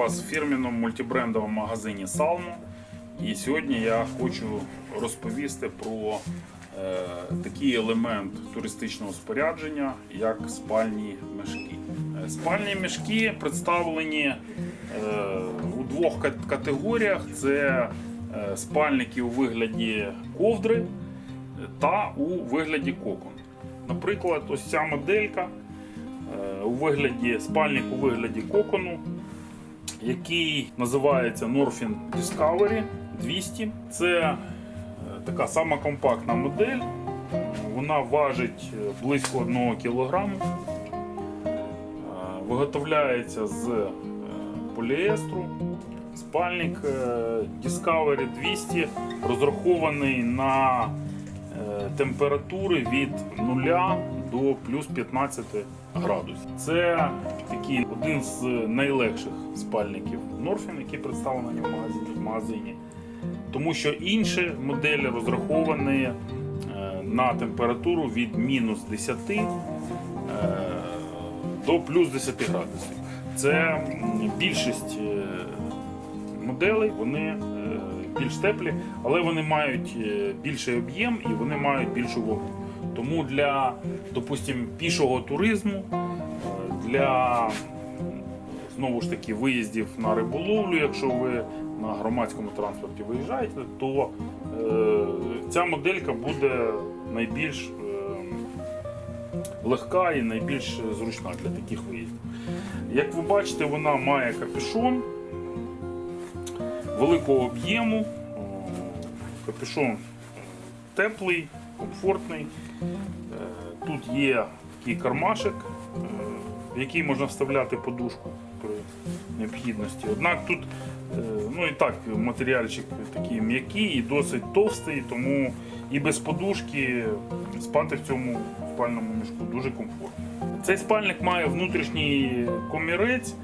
вас в фірміному мультибрендовому магазині Salmo. І сьогодні я хочу розповісти про е, такий елемент туристичного спорядження, як спальні мішки. Е, Спальні мішки представлені е, у двох категоріях: це е, спальники у вигляді ковдри та у вигляді кокон. Наприклад, ось ця моделька е, у вигляді спальник у вигляді кокону, який називається Norfin Discovery 200. Це е, така сама компактна модель. Вона важить е, близько 1 кг. Виготовляється з е, поліестру. Спальник е, Discovery 200 розрахований на е, температури від 0 до плюс 15 градусів. Це такий один з найлегших спальників Norfin, який представлений в магазині. Тому що інші моделі розраховані е, на температуру від мінус 10 е, до плюс 10 градусів. Це більшість е, моделей, вони більш теплі, але вони мають більший об'єм і вони мають більшу вагу. Тому для, допустим, пішого туризму, е, для знову ж таки виїздів на риболовлю, якщо ви на громадському транспорті виїжджаєте, то е, ця моделька буде найбільш е, легка і найбільш зручна для таких виїздів. Як ви бачите, вона має капюшон великого об'єму. Капюшон теплий, комфортний. Е, Тут є такий кармашик, е, в який можна вставляти подушку при необхідності. Однак тут е, ну і так матеріальчик такий м'який і досить товстий, тому і без подушки спати в цьому спальному мішку дуже комфортно. Цей спальник має внутрішній комірець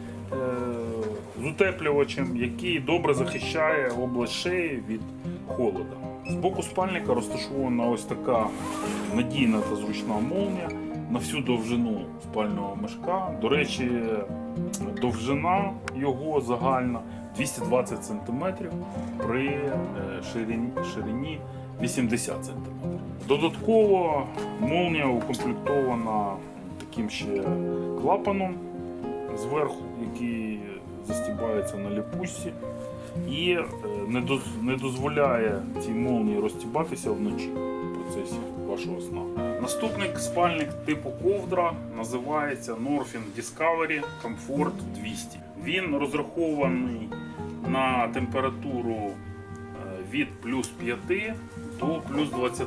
з утеплювачем, який добре захищає область шиї від холода. З боку спальника розташована ось така надійна та зручна молнія на всю довжину спального мешка. До речі, довжина його загальна 220 см при е, ширині, ширині 80 см. Додатково молнія укомплектована таким ще клапаном зверху, який застібається на ліпучці і е, не доз- не дозволяє цій молнії розтібатися вночі в процесі вашого сна. Наступний спальник типу ковдра називається Norfin Discovery Comfort 200. Він розрахований на температуру е, від плюс 5 до плюс 20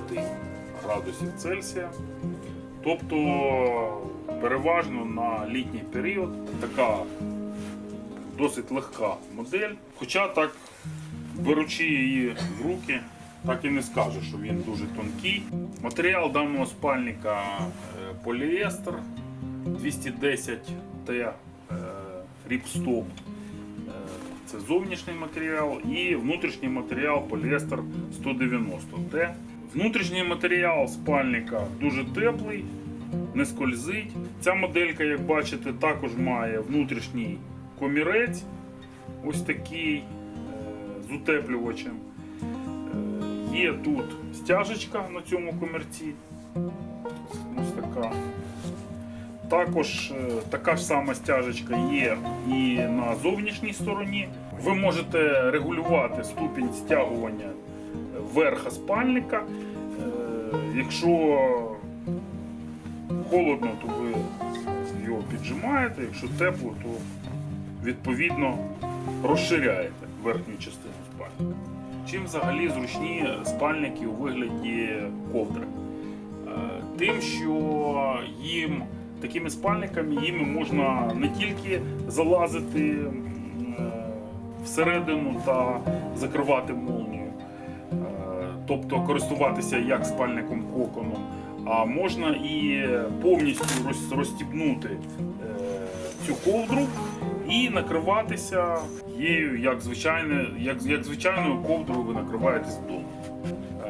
градусів Цельсія. Тобто переважно на літній період така досить легка модель. Хоча так, беручи її в руки, так і не скажу, що він дуже тонкий. Матеріал даного спальника е, поліестер 210T е, ріпстоп. Е, Це зовнішній матеріал і внутрішній матеріал поліестер 190T. Внутрішній матеріал спальника дуже теплий, не скользить. Ця моделька, як бачите, також має внутрішній комірець, ось такий е, з утеплювачем. Е, Є тут стяжечка на цьому комірці. Ось така. Також е, така ж сама стяжечка є і на зовнішній стороні. Ви можете регулювати ступінь стягування верха спальника. Якщо холодно, то ви його піджимаєте, якщо тепло, то відповідно розширяєте верхню частину спальника. Чим взагалі зручні спальники у вигляді ковдри? Е, Тим, що їм такими спальниками їми можна не тільки залазити е, всередину та закривати молнію, е, тобто користуватися як спальником коконом, а можна і повністю роз- розстібнути цю ковдру накриватися її як, звичайне, як, як звичайною ковдрою ви накриваєтесь вдома.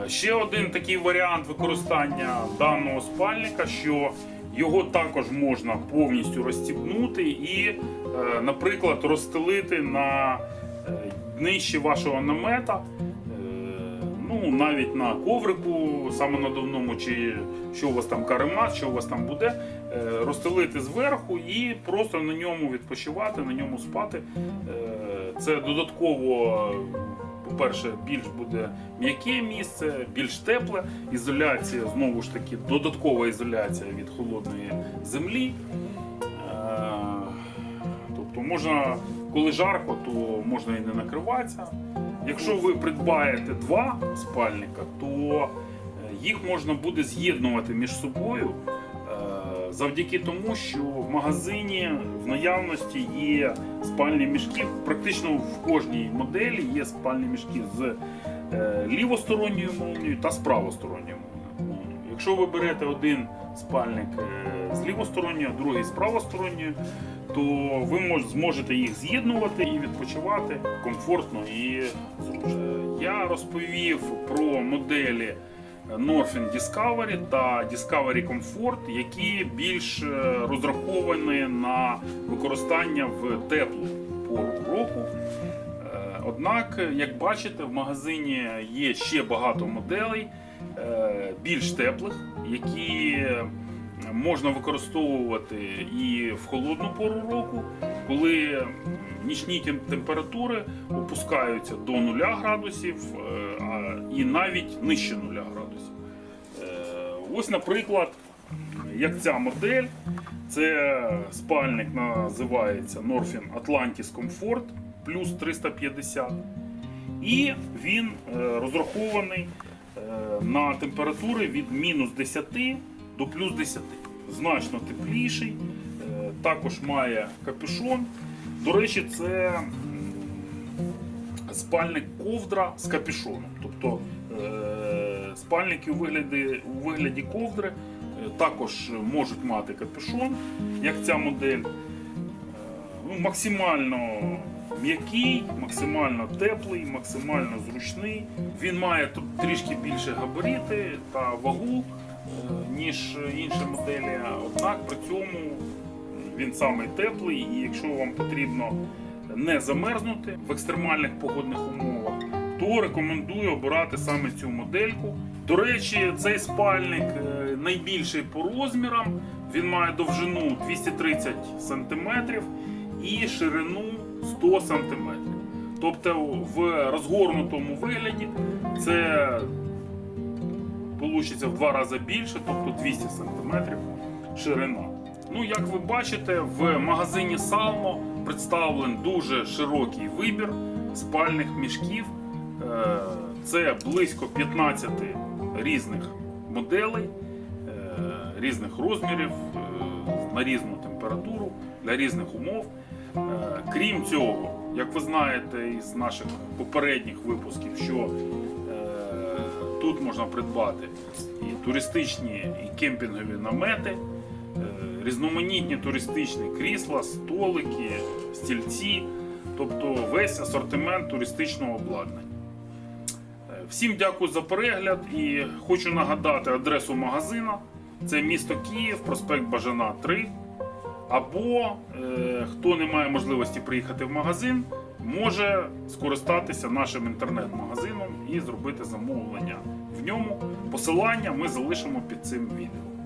Е, Ще один такий варіант використання даного спальника, що Його також можна повністю розстібнути і, е, наприклад, розстелити на е, нижче вашого намета, е, ну навіть на коврику самонадувному, чи що у вас там каремат, що у вас там буде, е, розстелити зверху і просто на ньому відпочивати, на ньому спати. Е, Це додатково. По-перше, більш буде м'яке місце, більш тепле. Ізоляція, знову ж таки, додаткова ізоляція від холодної землі. Е, Тобто можна, коли жарко, то можна і не накриватися. Якщо ви придбаєте два спальника, то е, їх можна буде з'єднувати між собою е, завдяки тому, що в магазині в наявності є спальні мішки. Практично в кожній моделі є спальні мішки з е, лівосторонньою молнією та з правосторонньою молнією. Якщо ви берете один спальник е, з лівосторонньою, другий з правосторонньою, то ви зможете їх з'єднувати і відпочивати комфортно і зручно. Я розповів про моделі Norfin Discovery та Discovery Comfort, які більш е, розраховані на використання в теплу пору року. Е, Однак, як бачите, в магазині є ще багато моделей е, більш теплих, які можна використовувати і в холодну пору року, коли нічні температури опускаються до 0 градусів і навіть нижче 0 градусів. Е, Ось, наприклад, як ця модель, це спальник називається Norfin Atlantis Comfort плюс 350. І він е, розрахований е, на температури від мінус 10 до плюс 10. Значно тепліший. Також має капюшон. До речі, це спальник ковдра з капюшоном. Тобто е, спальники у вигляді, у вигляді ковдри е, також можуть мати капюшон, як ця модель. Е, ну, максимально м'який, максимально теплий, максимально зручний. Він має тут трішки більше габарити та вагу, ніж інші моделі. Однак при цьому він самий теплий, і якщо вам потрібно не замерзнути в екстремальних погодних умовах, то рекомендую обирати саме цю модельку. До речі, цей спальник е, найбільший по розмірам. Він має довжину 230 см і ширину 100 см. Тобто в розгорнутому вигляді це вийде в два рази більше, тобто 200 см ширина. Ну, як ви бачите, в магазині Salmo представлен дуже широкий вибір спальних мішків. Е, Це близько 15 різних моделей, е, різних розмірів, е, на різну температуру, для різних умов. Крім цього, як ви знаєте із наших попередніх випусків, що тут можна придбати і туристичні, і кемпінгові намети, різноманітні туристичні крісла, столики, стільці, тобто весь асортимент туристичного обладнання. Е, Всім дякую за перегляд і хочу нагадати адресу магазина. Це місто Київ, проспект Бажана 3. Або е, хто не має можливості приїхати в магазин, може скористатися нашим інтернет-магазином і зробити замовлення в ньому. Посилання ми залишимо під цим відео.